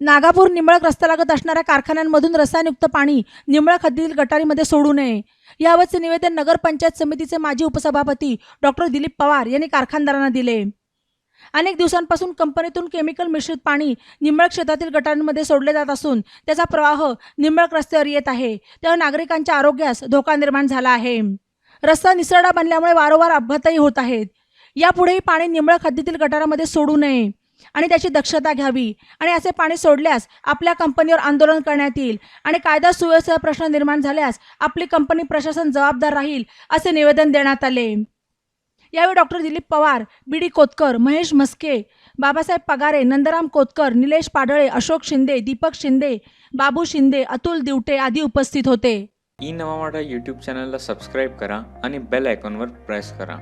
नागापूर निंबळक रस्त्यालगत असणाऱ्या कारखान्यांमधून रसायनयुक्त पाणी निंबळक हद्दीतील गटारीमध्ये सोडू नये. यावरचे निवेदन नगरपंचायत समितीचे माजी उपसभापती डॉक्टर दिलीप पवार यांनी कारखानदारांना दिले. अनेक दिवसांपासून कंपनीतून केमिकल मिश्रित पाणी निंबळक क्षेत्रातील गटारांमध्ये सोडले जात असून त्याचा प्रवाह निंबळक रस्त्यावर येत आहे. त्यामुळे नागरिकांच्या आरोग्यास धोका निर्माण झाला आहे. रस्ता निसरडा बनल्यामुळे वारंवार अपघातही होत आहेत. यापुढेही पाणी निंबळक हद्दीतील गटारामध्ये सोडू नये. आणि त्याची दक्षता घ्यावी. आणि असे पाणी सोडल्यास आपल्या कंपनीवर आंदोलन करण्यात येईल. आणि कायदा सुव्यवस्थेचा प्रश्न निर्माण झाल्यास आपली कंपनी प्रशासन जबाबदार राहील असे निवेदन देण्यात आले. यावेळी doctor Dilip Pawar B D Kotkar Mahesh Mhaske Babasaheb Pagare Nandram Kotkar Nilesh Padale Ashok Shinde Deepak Shinde Babu Shinde Atul Divate आदी उपस्थित होते. ई नवा मराठा यूट्यूब चॅनलला सबस्क्राईब करा आणि बेल आयकॉनवर प्रेस करा.